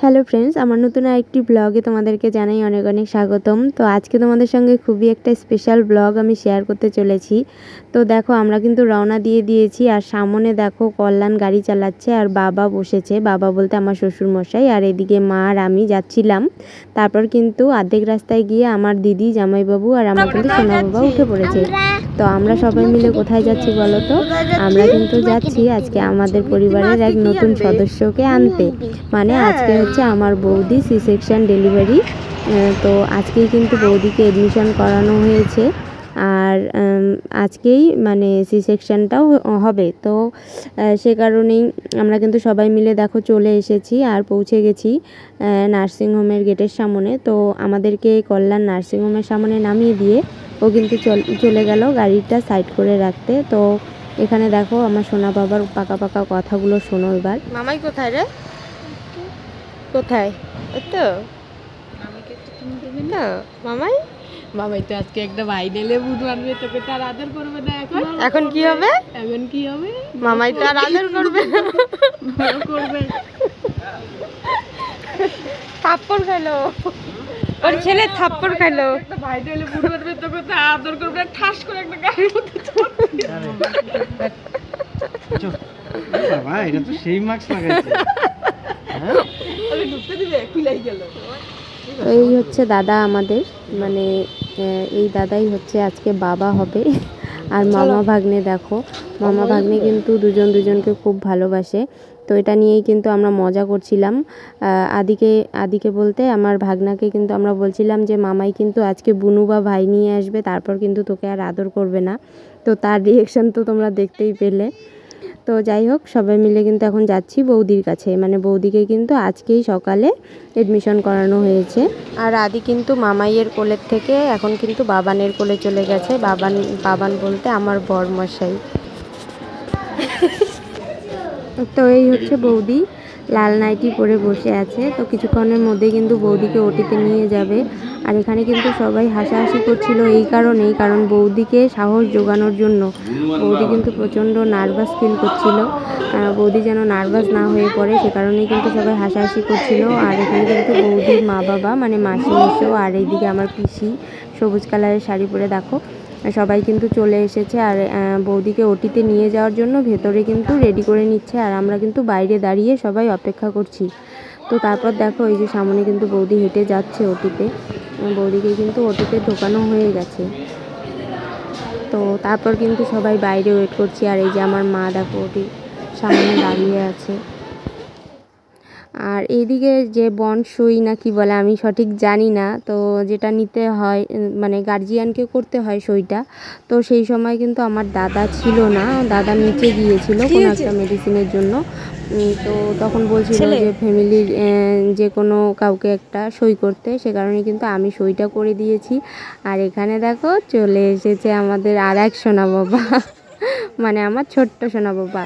Hello friends, আমার নতুন আরেকটি ব্লগে তোমাদেরকে জানাই অনেক অনেক স্বাগতম। তো আজকে তোমাদের সঙ্গে খুবই একটা স্পেশাল ব্লগ আমি শেয়ার করতে চলেছি। তো দেখো, আমরা কিন্তু রওনা দিয়ে দিয়েছি আর সামনে দেখো কল্যাণ গাড়ি চালাচ্ছে আর বাবা বসেছে। বাবা বলতে আমার শ্বশুর মশাই আর এদিকে মা আর আমি যাচ্ছিলাম। তারপর কিন্তু অর্ধেক রাস্তায় গিয়ে আমার দিদি, জামাইবাবু আর আমার কিন্তু সোনা বাবা উঠে পড়েছে। তো আমরা সবাই মিলে কোথায় যাচ্ছি বলো তো? আমরা কিন্তু যাচ্ছি আজকে আমাদের পরিবারের এক নতুন সদস্যকে আনতে। মানে আজকে হচ্ছে আমার বৌদি সি সেকশন ডেলিভারি তো আজকেই কিন্তু বৌদিকে এডমিশন করানো হয়েছে। আর আজকেই মানে সি সেকশনটাও হবে। তো সে কারণেই আমরা কিন্তু সবাই মিলে দেখো চলে এসেছি আর পৌঁছে গেছি নার্সিংহোমের গেটের সামনে। তো আমাদেরকে কল্যাণ নার্সিংহোমের সামনে নামিয়ে দিয়ে ও কিন্তু চল- চলে গেল গাড়িটা সাইড করে রাখতে। তো এখানে দেখো আমার সোনা বাবার পাকা পাকা কথাগুলো শোনো এবার। মামাই কোথায় রে? কোথায়? ওই তো। না? মামাই? মামাই তো আজকে একটা ভাই নিলে বুধ মানবে তোকে তার আদর করবে না এখন। এখন কি হবে? এখন কি হবে? মামাই তো আর আদর করবে করবে। থাপ্পড় খেলো ওর ছেলে থাপ্পড় খেলো একটা ভাই নিলে বুধ মানবে তোকে তো আদর করবে ঠাস করে একটা গাড়ির মধ্যে বাবা এটা তো সেই মাস্ক লাগাইছে। আরে ঢুকতে দিবে খুলাই গেল। তো এই হচ্ছে দাদা আমাদের মানে এই দাদাই হচ্ছে আজকে বাবা হবে। আর মামা ভাগ্নে দেখো মামা ভাগ্নে কিন্তু দুজন দুজনকে খুব ভালোবাসে। তো এটা নিয়েই কিন্তু আমরা মজা করছিলাম। আদিকে আদিকে বলতে আমার ভাগ্নাকে কিন্তু আমরা বলছিলাম যে মামাই কিন্তু আজকে বুনু বা ভাই নিয়ে আসবে তারপর কিন্তু তোকে আর আদর করবে না। তো তার রিয়েকশন তো তোমরা দেখতেই পেলে। তো যাই হোক, সবাই মিলে কিন্তু এখন যাচ্ছি বৌদির কাছে। মানে বৌদিকে কিন্তু আজকেই সকালে এডমিশন করানো হয়েছে। আর আদি কিন্তু মামাইয়ের কোলের থেকে এখন কিন্তু বাবানের কোলে চলে গেছে। বাবান বাবান বলতে আমার বর মশাই তো এই হচ্ছে বৌদি। লাল নাইটি পরে বসে আছে। তো কিছুক্ষণের মধ্যে কিন্তু বৌদিকে ওটিতে নিয়ে যাবে। আর এখানে কিন্তু সবাই হাসাহাসি করছিল এই কারণেই কারণ বৌদিকে সাহস জোগানোর জন্য। বৌদি কিন্তু প্রচণ্ড নার্ভাস ফিল করছিল। বৌদি যেন নার্ভাস না হয়ে পড়ে, সে কারণেই কিন্তু সবাই হাসাহাসি করছিল। আর এখানে কিন্তু বৌদির মা বাবা মানে মাসি মেশো আর এইদিকে আমার পিসি, সবুজ কালারের শাড়ি পরে দেখো। সবাই কিন্তু চলে এসেছে, আর বৌদিকে ওটিতে নিয়ে যাওয়ার জন্য ভেতরে কিন্তু রেডি করে নিচ্ছে, আর আমরা কিন্তু বাইরে দাঁড়িয়ে সবাই অপেক্ষা করছি। তো তারপর দেখো, এই যে সামনে কিন্তু বৌদি হেঁটে যাচ্ছে ওটিতে। বৌদিকে কিন্তু ওটিতে ঢোকানো হয়ে গেছে। তো তারপর কিন্তু সবাই বাইরে ওয়েট করছি। আর এই যে আমার মা দেখো, ওটি সামনে দাঁড়িয়ে আছে। আর এইদিকে যে বন্ড সই না কি বলে আমি সঠিক জানি না তো যেটা নিতে হয় মানে গার্জিয়ানকে করতে হয় সইটা তো সেই সময় কিন্তু আমার দাদা ছিল না দাদা নিচে গিয়েছিল কোনো একটা মেডিসিনের জন্য। তো তখন বলছিল যে ফ্যামিলির যে কোনো কাউকে একটা সই করতে সে কারণে কিন্তু আমি সইটা করে দিয়েছি। আর এখানে দেখো চলে এসেছে আমাদের আর এক সোনা বাবা মানে আমার ছোট্ট সোনা বাবা।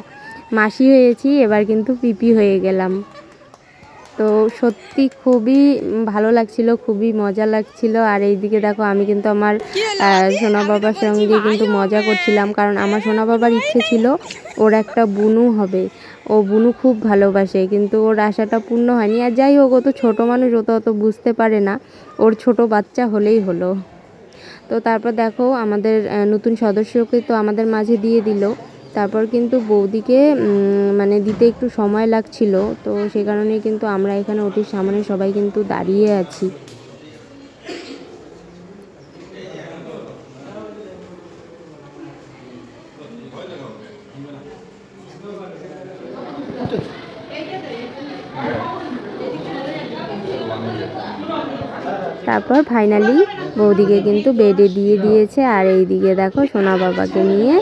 মাসি হয়েছি এবার কিন্তু পিপি হয়ে গেলাম। তো সত্যি খুবই ভালো লাগছিল খুবই মজা লাগছিল। আর এইদিকে দেখো আমি কিন্তু আমার সোনা বাবার সঙ্গে কিন্তু মজা করছিলাম কারণ আমার সোনা বাবার ইচ্ছে ছিল ওর একটা বুনু হবে। ও বুনু খুব ভালোবাসে কিন্তু ওর আশাটা পূর্ণ হয়নি। আর যাই হোক ও তো ছোটো মানুষ ও তো অত বুঝতে পারে না। ওর ছোট বাচ্চা হলেই হলো। তো তারপর দেখো আমাদের নতুন সদস্যকে তো আমাদের মাঝে দিয়ে দিল। তারপর কিন্তু বৌদিকে মানে দিতে একটু সময় লাগছিল। তো সে কারণে কিন্তু আমরা এখানে ওটির সামনে সবাই কিন্তু দাঁড়িয়ে আছি। তারপর ফাইনালি বৌদিকে কিন্তু বেডে দিয়ে দিয়েছে। আর এইদিকে দেখো সোনা বাবাকে নিয়ে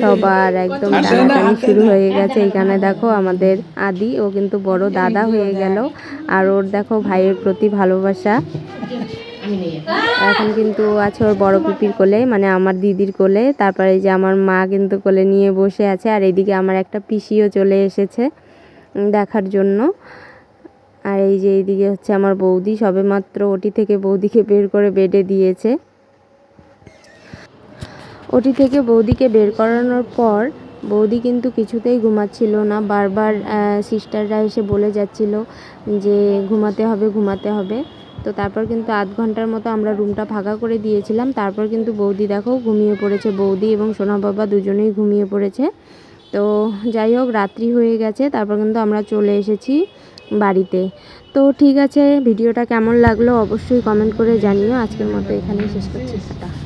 সবার একদম টানাটানি শুরু হয়ে গেছে। এখানে দেখো আমাদের আদি ও কিন্তু বড় দাদা হয়ে গেল। আর ওর দেখো ভাইয়ের প্রতি ভালোবাসা। এখন কিন্তু আছে ওর বড় পিপির কোলে মানে আমার দিদির কোলে। তারপরে এই যে আমার মা কিন্তু কোলে নিয়ে বসে আছে। আর এইদিকে আমার একটা পিসিও চলে এসেছে দেখার জন্য। আর এই যে এইদিকে হচ্ছে আমার বৌদি, সবেমাত্র ওটি থেকে বৌদিকে বের করে বেডে দিয়েছে। ওটি থেকে বৌদিকে বের করানোর পর বৌদি কিন্তু কিছুতেই ঘুমাচ্ছিল না। বারবার সিস্টাররা এসে বলে যাচ্ছিল যে ঘুমাতে হবে ঘুমাতে হবে। তো তারপর কিন্তু আধ ঘণ্টার মতো আমরা রুমটা ফাঁকা করে দিয়েছিলাম। তারপর কিন্তু বৌদি দেখো ঘুমিয়ে পড়েছে। বৌদি এবং সোনা বাবা দুজনেই ঘুমিয়ে পড়েছে। তো যাই হোক, রাত্রি হয়ে গেছে, তারপর কিন্তু আমরা চলে এসেছি বাড়িতে। তো ঠিক আছে, ভিডিওটা কেমন লাগল অবশ্যই কমেন্ট করে জানিও। আজকের মতো এখানেই শেষ করছি, টাটা।